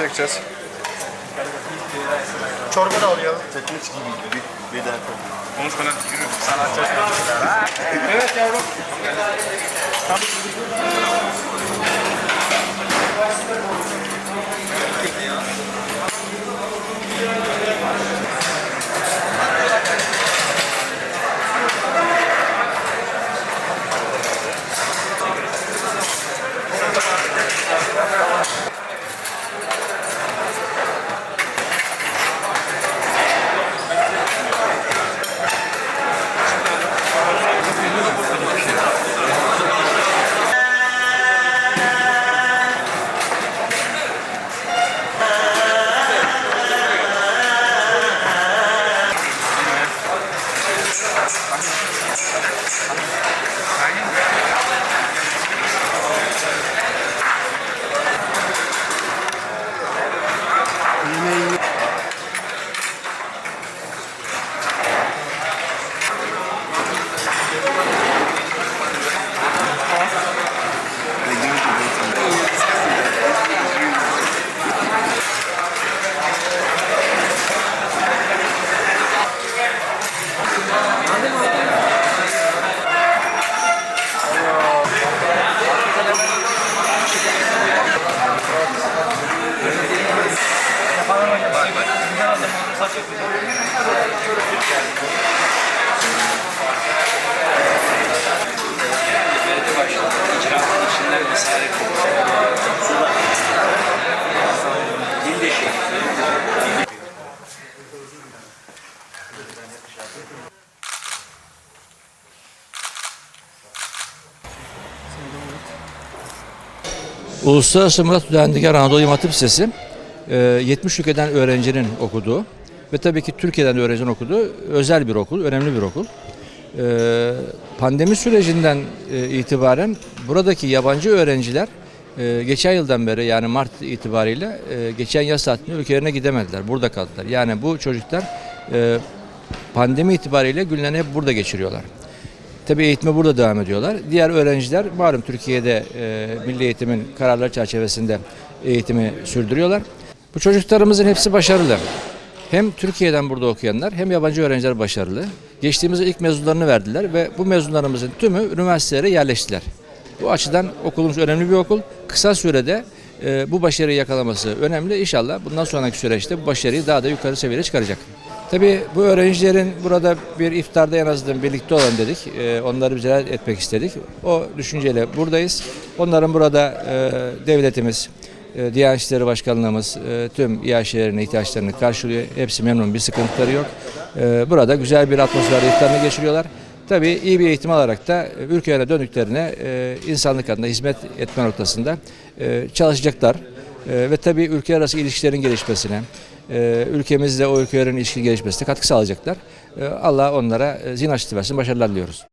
çekeceğiz. Çorba da alayım. Teknik gibi bir, bir dakika. Konuş bana yürü. Sanatçı. Evet yavrum. Uluslararası Murat Düzendigar Anadolu İmam Hatip Lisesi e, 70 ülkeden öğrencinin okuduğu ve tabii ki Türkiye'den de öğrencinin okuduğu özel bir okul, önemli bir okul. E, Pandemi sürecinden e, itibaren buradaki yabancı öğrenciler e, geçen yıldan beri yani Mart itibariyle e, geçen yaz tatilinde ülkelerine gidemediler. Burada kaldılar. Yani bu çocuklar pandemi itibariyle günlerini hep burada geçiriyorlar. Tabii eğitime burada devam ediyorlar. Diğer öğrenciler malum Türkiye'de milli eğitimin kararları çerçevesinde eğitimi sürdürüyorlar. Bu çocuklarımızın hepsi başarılı. Hem Türkiye'den burada okuyanlar hem yabancı öğrenciler başarılı. Geçtiğimiz ilk mezunlarını verdiler ve bu mezunlarımızın tümü üniversitelere yerleştiler. Bu açıdan okulumuz önemli bir okul. Kısa sürede e, bu başarıyı yakalaması önemli. İnşallah bundan sonraki süreçte bu başarıyı daha da yukarı seviyeye çıkaracak. Tabii bu öğrencilerin burada bir iftarda en azından birlikte olan dedik. Ee, onları ziyaret etmek istedik. O düşünceyle buradayız. Onların burada e, devletimiz, e, Diyanet İşleri Başkanlığımız e, tüm İHŞ'lerin ihtiyaçlarını karşılıyor. Hepsi memnun, bir sıkıntıları yok. E, burada güzel bir atmosferde iftarını geçiriyorlar. Tabii iyi bir eğitim alarak da e, ülkelerine döndüklerine e, insanlık adına hizmet etme noktasında çalışacaklar. Ve tabii ülke arası ilişkilerin gelişmesine, ülkemizle o ülkelerin ilişki gelişmesine katkı sağlayacaklar. Allah onlara zihin açısı versin, başarılar diliyoruz.